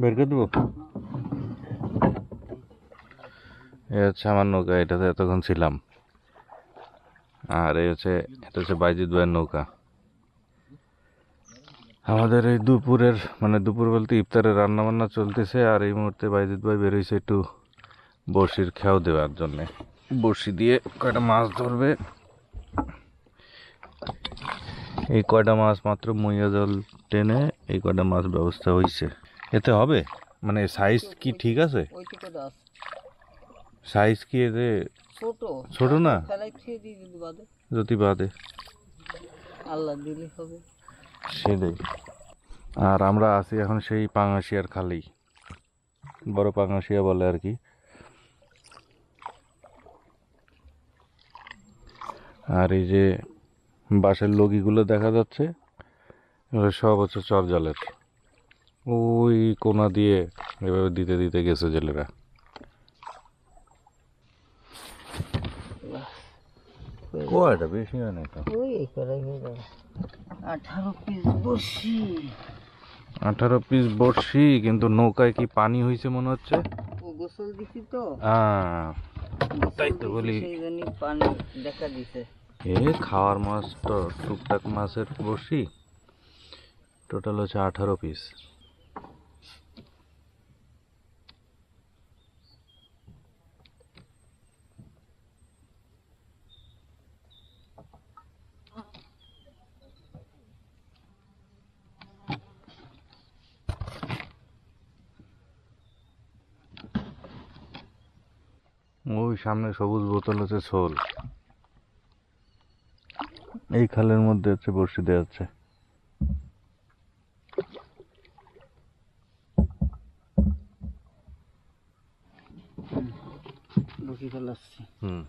বের করে হচ্ছে আমার নৌকা, এটাতে এতক্ষণ ছিলাম। আর এই হচ্ছে, এটা হচ্ছে বাইজিৎ ভাইয়ের নৌকা। আমাদের এই দুপুরের মানে দুপুর বলতে ইফতারের রান্না বান্না চলতেছে, আর এই মুহূর্তে বাইজিৎ ভাই বেরোইছে একটু বড়শির খেয়াও দেওয়ার জন্যে। বড়শি দিয়ে কয়টা মাছ ধরবে? এই কয়টা মাছ মাত্র মইয়া জল টেনে এই কয়টা মাছ ব্যবস্থা হয়েছে এতে হবে? মানে সাইজ কি ঠিক আছে? সাইজ কি এতে? ছোট। ছোট না? যদি বাদে। আল্লাহ দিলে হবে। সেটাই। আর আমরা আছি এখন সেই পাঙাশিয়ার খালি বড় পাঙাশিয়া বলে আর কি। আর এই যে বাঁশের লগিগুলো দেখা যাচ্ছে সব হচ্ছে চর জলের ওই কোনা দিয়ে এভাবে দিতে দিতে গেছে জেলেরা। কয়টা? বেশি হয় না হয়ে আঠারো পিস বসি আঠারো পিস বড়শি কিন্তু নৌকায় কি পানি হয়েছে মনে হচ্ছে? ও গোসল দিছি তো। আহ, তাই তো বলি। পানি দেখা দিছে। এ খাওয়ার মাছ তো টুকটাক মাছের বড়শি। টোটাল হচ্ছে আঠারো পিস ওই সামনে সবুজ বোতল আছে শোল। এই খালের মধ্যে হচ্ছে বসে দেওয়া আছে হুম।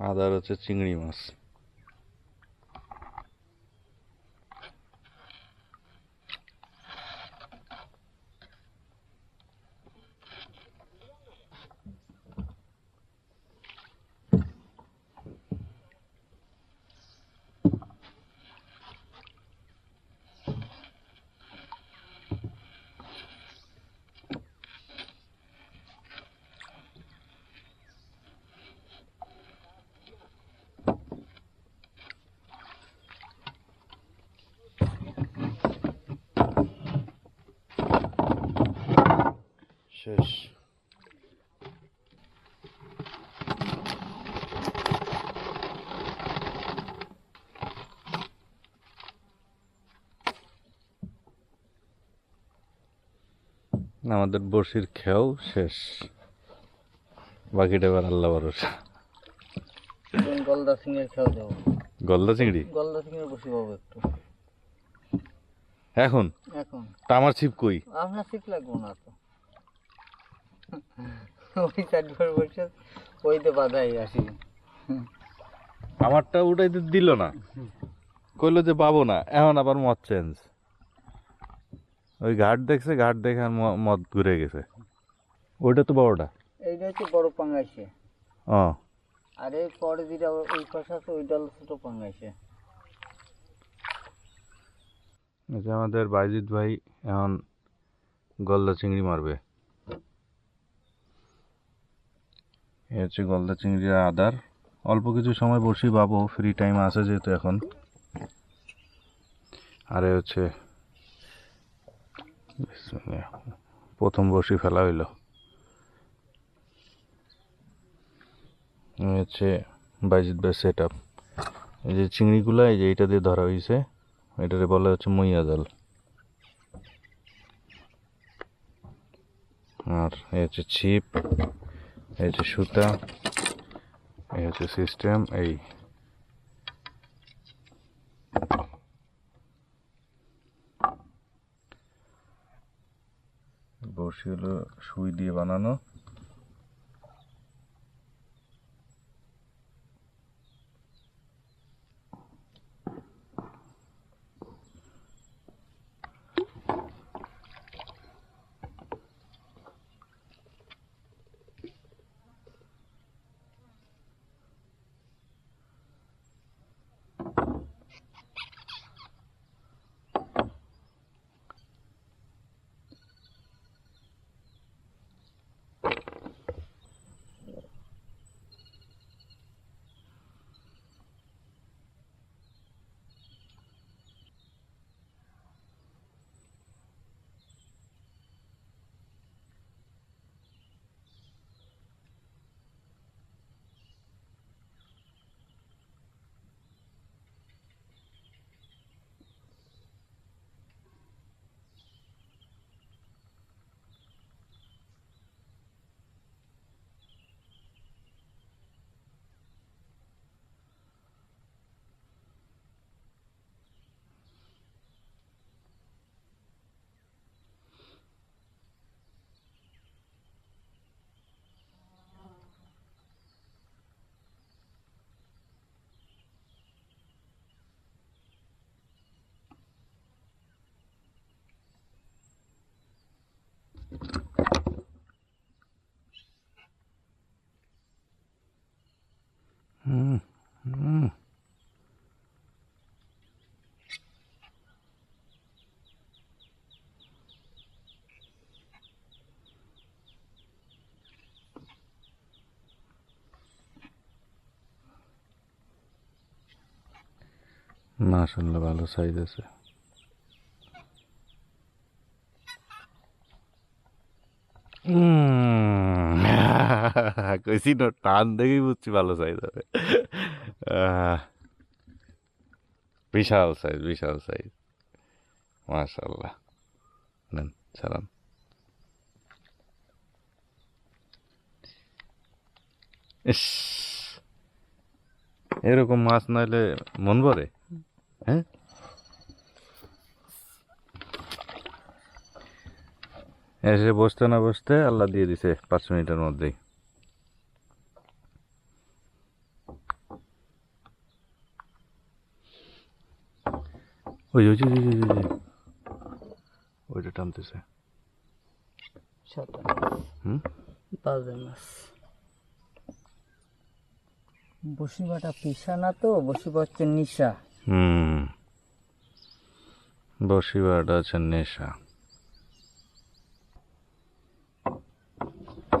আদার হচ্ছে চিংড়ি মাছ শেষ আমাদের বড়শির খেয়াও শেষ। বাকিটা এবার আল্লাহ ভরসা। গলদা এর খাওয়া যাব গলদা চিংড়ি? গলদা এর বসি পাবো একটু। এখন? এখন। তা আমার ছিপ কই? আপনার সিট লাগবো না তো। ওই করে বসে ওইতে বাধাই আসি। আমারটা উঠাইতে দিল না। কইলো যে পাবো না এখন আবার মদ চেঞ্জ ওই ঘাট দেখছে ঘাট দেখে আর ম- মদ ঘুরে গেছে। ওইটা তো বড়টা। এইটা হচ্ছে বড় পাঙ্গাইছে। ও। আর এই পরে যেটা ওই পাশে আছে ওইটা হলো ছোট পাঙ্গাইছে। এই যে আমাদের বাইজিৎ ভাই এখন গলদা চিংড়ি মারবে। এ হচ্ছে গলদা চিংড়ি আদার। অল্প কিছু সময় বসি পাবো ফ্রি টাইম আছে যেহেতু এখন। আর হচ্ছে। প্রথম বসি ফেলা হইল। হচ্ছে বাইজিৎ ভাই সেট আপ এই যে চিংড়িগুলো, এই যে এইটা দিয়ে ধরা হয়েছে এটারে বলা হচ্ছে মইয়া জাল আর এই হচ্ছে ছিপ, এই হচ্ছে সুতা, এই হচ্ছে সিস্টেম এই। বড়শি হলো সুই দিয়ে বানানো। হুম হুম মাশাল্লাহ ভালো সাইজ আছে। কইছি না, টান দেখেই বুঝছি ভালো সাইজ হবে। বিশাল সাইজ বিশাল সাইজ মাশাল্লাহ নেন চালান ইস, এরকম মাছ নাইলে মন ভরে? হ্যাঁ? এসে বসতে না বসতে আল্লাহ দিয়ে দিছে পাঁচ মিনিটের মধ্যেই। ওই ওই ওই ওই ওই ওইটা টানতেছে। হুম? বাজে মাছ। বসিবাটা পিসা না তো বসিবা হচ্ছে নিশা। হুম। বসিবাটা আছে নেশা।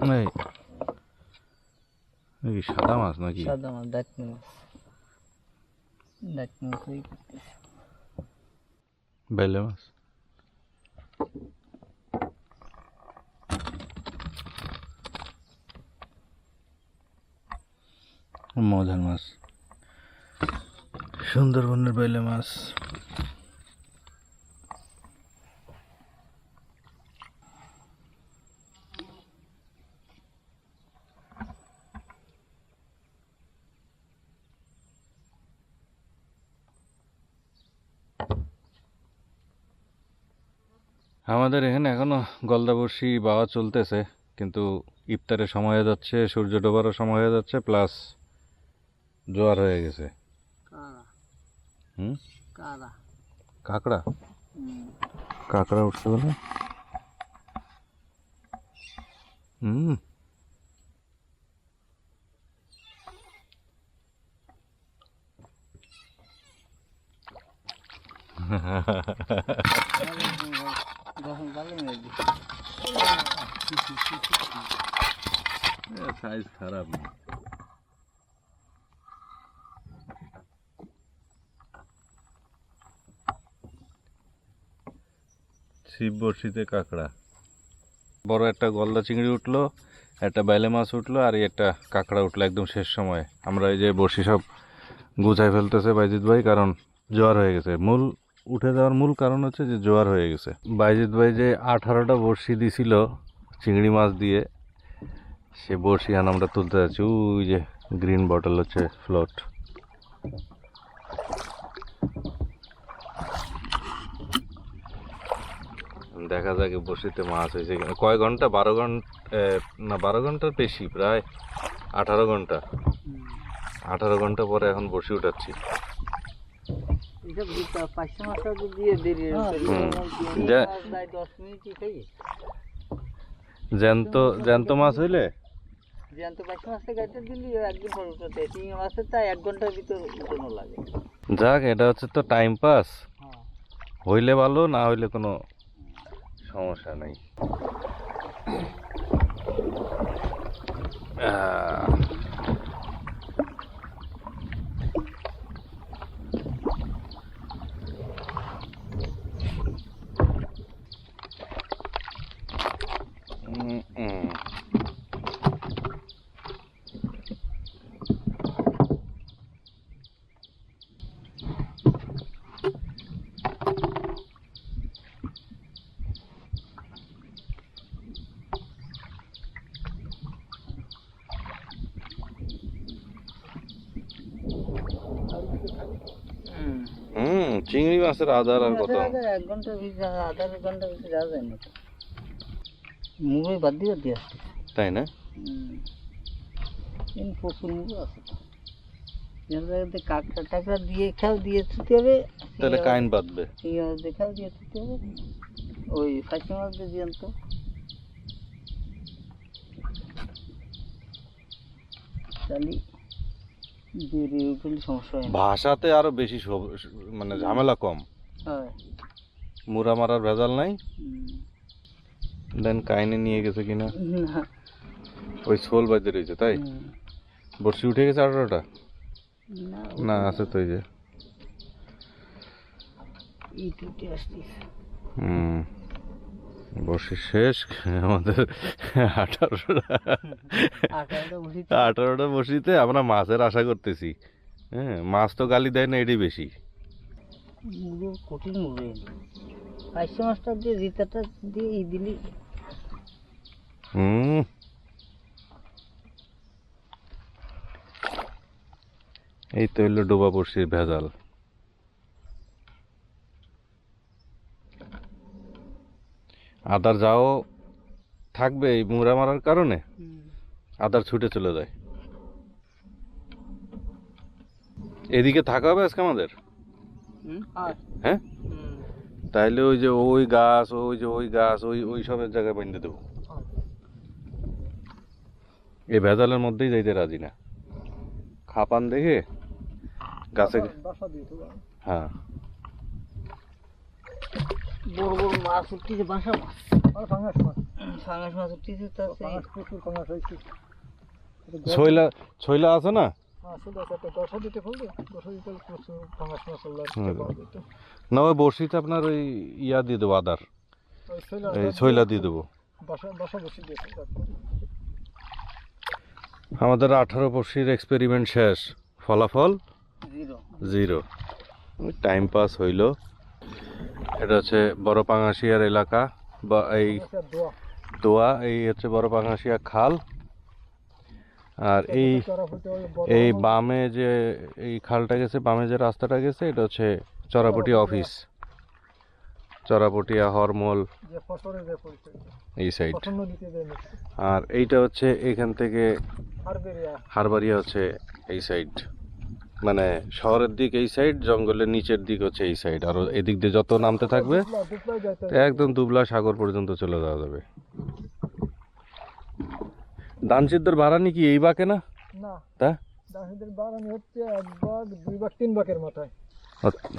এই এই কি সাদা মাছ নাকি? সাদা মাছ দাঁতনি মাছ। মাছ ওই করতেছে বেলে মাছ মজার মাছ আমাদের এখানে এখনও গলদা বড়শি বাওয়া চলতেছে কিন্তু ইফতারের সময় হয়ে যাচ্ছে সূর্য ডোবারও সময় হয়ে যাচ্ছে প্লাস জোয়ার হয়ে গেছে। হুম? কাঁকড়া। কাঁকড়া উঠছে বলে? হুম। সাইজ খারাপ না। ছিপ বড়শিতে কাঁকড়া। বড় একটা গলদা চিংড়ি উঠল, একটা বেলে মাছ উঠল, আর একটা কাঁকড়া উঠল একদম শেষ সময়। আমরা এই যে বড়শি সব গুছাই ফেলতেছে বাইজিৎ ভাই, কারণ জ্বর হয়ে গেছে। মূল উঠে যাওয়ার মূল কারণ হচ্ছে যে জোয়ার হয়ে গেছে। বাইজিৎ ভাই যে আঠারোটা বড়শি দিছিল চিংড়ি মাছ দিয়ে, সে বড়শি আন আমরা তুলতে যাচ্ছি। ওই যে গ্রিন বটল হচ্ছে ফ্লোট। দেখা যাক বড়শিতে মাছ হয়েছে কয় ঘণ্টা? বারো ঘণ্টা না, বারো ঘণ্টার বেশি, প্রায় আঠারো ঘণ্টা। আঠারো ঘণ্টা পরে এখন বড়শি উঠাচ্ছি। জ্যান্ত জ্যান্ত মাছ হইলে? জ্যান্ত পাঁচশো গাড়িটা দিলি একদিন পর উঠতে চিংড়ি মাছের তাই এক ঘণ্টার ভিতর উঠানো লাগে। যাক এটা হচ্ছে তো টাইম পাস হ্যাঁ। হইলে ভালো না হইলে কোনো সমস্যা নেই। আহ, হুম চিংড়ি মাছের আধার আর কত? এক ঘণ্টা ভিজে আধার ঘণ্টা ভিজে যাওয়া যায় না মুগই বাদ দিয়ে দিয়ে তাই না? প্রচুর মুগ আছে কাঁকড়া টাকড়া দিয়ে খেয়াল দিয়ে ছুতে হবে তাহলে কাইন বাঁধবে। খেয়াল দিয়ে ছুতে হবে ওই ফাঁসি মাছ দিয়ে তো। চালি সমস্যা হয় না। ভাষাতে আরও বেশি সব- মানে ঝামেলা কম। হয়। মুরা মারার ভেজাল নাই? হুম। দেন কাইনে নিয়ে গেছে কিনা? না। ওই সোল বাজে রয়েছে তাই? হুম। বর্ষি উঠে গেছে আঠারোটা? না না আছে তো এই যে। আসতেছে। হুম। বর্ষি শেষ আমাদের আঠারোটা আঠারোটা বসি বসিতে আমরা মাছের আশা করতেছি। হ্যাঁ মাছ তো গালি দেয় না এটি বেশি। কঠিন পাঁচশো মাছটা দিয়ে জিতাটা দিয়ে ই দিলি। হুম। এই তো হইল ডোবা বড়শির ভেজাল। আদার যাও থাকবে এই মুড়া মারার কারণে আদার ছুটে চলে যায়। এদিকে থাকা হবে আজকে আমাদের? হ্যাঁ। তাইলে ওই যে ওই গাছ ওই যে ওই গাছ ওই ওই সবের জায়গায় বেঁধে দেবো। এই ভেজালের মধ্যেই যাইতে রাজি না। খাপান দেখে গাছে হ্যাঁ। বড় বড় মাছ উঠতেছে বাসা মাছ। আর মাছ। ফাঙাস মাছ উঠতেছে তো প্রচুর ফাঙ্গাস হয়েছে। ছইলা ছইলা আছে না? না ওই বড়শিতে আপনার ওই ইয়া দিয়ে দেবো আদার। এই ছইলা দিয়ে দেবো। আমাদের আঠারো বর্ষির এক্সপেরিমেন্ট শেষ। ফলাফল? জিরো। জিরো। টাইম পাস হইল। এটা হচ্ছে বড় পাঙাশিয়ার এলাকা বা এই দোয়া এই হচ্ছে বড় পাঙাশিয়া খাল। আর এই এই বামে যে এই খালটা গেছে বামে যে রাস্তাটা গেছে এটা হচ্ছে চরাপটি অফিস। চরাপটিয়া হরমল এই সাইড। আর এইটা হচ্ছে এখান থেকে হারবারিয়া হচ্ছে এই সাইড। মানে শহরের দিক এই সাইড জঙ্গলের নিচের দিক হচ্ছে এই সাইড আর এদিক দিয়ে যত নামতে থাকবে একদম দুবলা সাগর পর্যন্ত চলে যাওয়া যাবে। দান সিদ্ধর ভাড়া কি এই বাকে না? না। তা? দাসীদের হচ্ছে এক বাঘ দুই বাঘ তিন বাঘের মাথায়।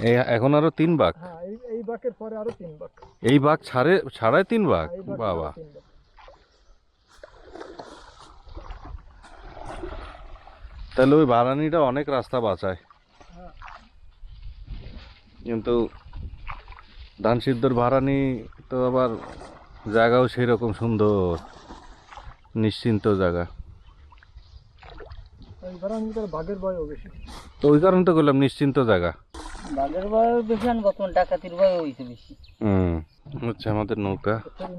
এই এখন আরও তিন বাঘ? হ্যাঁ এই এই বাঘের পরে আরও তিন বাঘ। এই বাঘ ছাড়ে ছাড়াই তিন বাঘ? বাঘ বাবা তিন বাঘ তাহলে ওই ভাড়ানিটা অনেক রাস্তা বাঁচায়। কিন্তু ধান সিদ্ধর ভাড়ানি তো আবার জায়গাও সেই রকম সুন্দর নিশ্চিন্ত জায়গা। তো ওই কারণে তো বললাম নিশ্চিন্ত জায়গা। বাঘের বয়স বেশি আর বর্তমান ডাকাতির বয় হয়েছে বেশি। হুম হচ্ছে আমাদের নৌকা।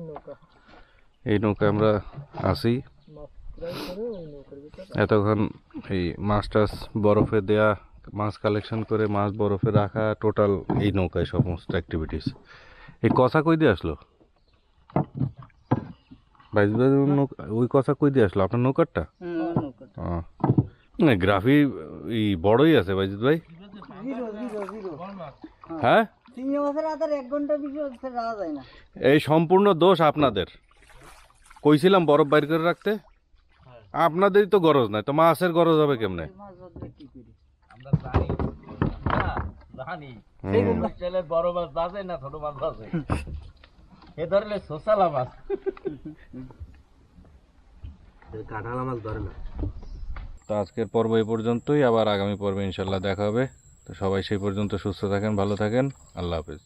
নৌকা? এই নৌকা আমরা আসি। এতক্ষণ এই মাছ টাছ বরফে দেয়া, মাছ কালেকশন করে মাছ বরফে রাখা টোটাল এই নৌকায় সমস্ত অ্যাক্টিভিটিস এই কথা কই দিয়ে আসলো? ওই কথা কই দিয়ে আসলো? আপনার নৌকারটা। না গ্রাফি, এই বড়ই আছে বাইজিৎ ভাই। হ্যাঁ? এই সম্পূর্ণ দোষ আপনাদের। কইছিলাম বরফ বাইর করে রাখতে? আপনাদেরই তো গরজ নাই তো মাছের গরজ হবে কেমনে? আমরা জানি জানি। বড় মাছ বাজে না ছোট মাছ বাজে? এ ধরলে সোসালা মাছ। কাঁঠালা মাছ ধরে না। তো আজকের পর্ব এই পর্যন্তই আবার আগামী পর্বে ইনশাল্লাহ দেখা হবে। তো সবাই সেই পর্যন্ত সুস্থ থাকেন ভালো থাকেন। আল্লাহ হাফেজ।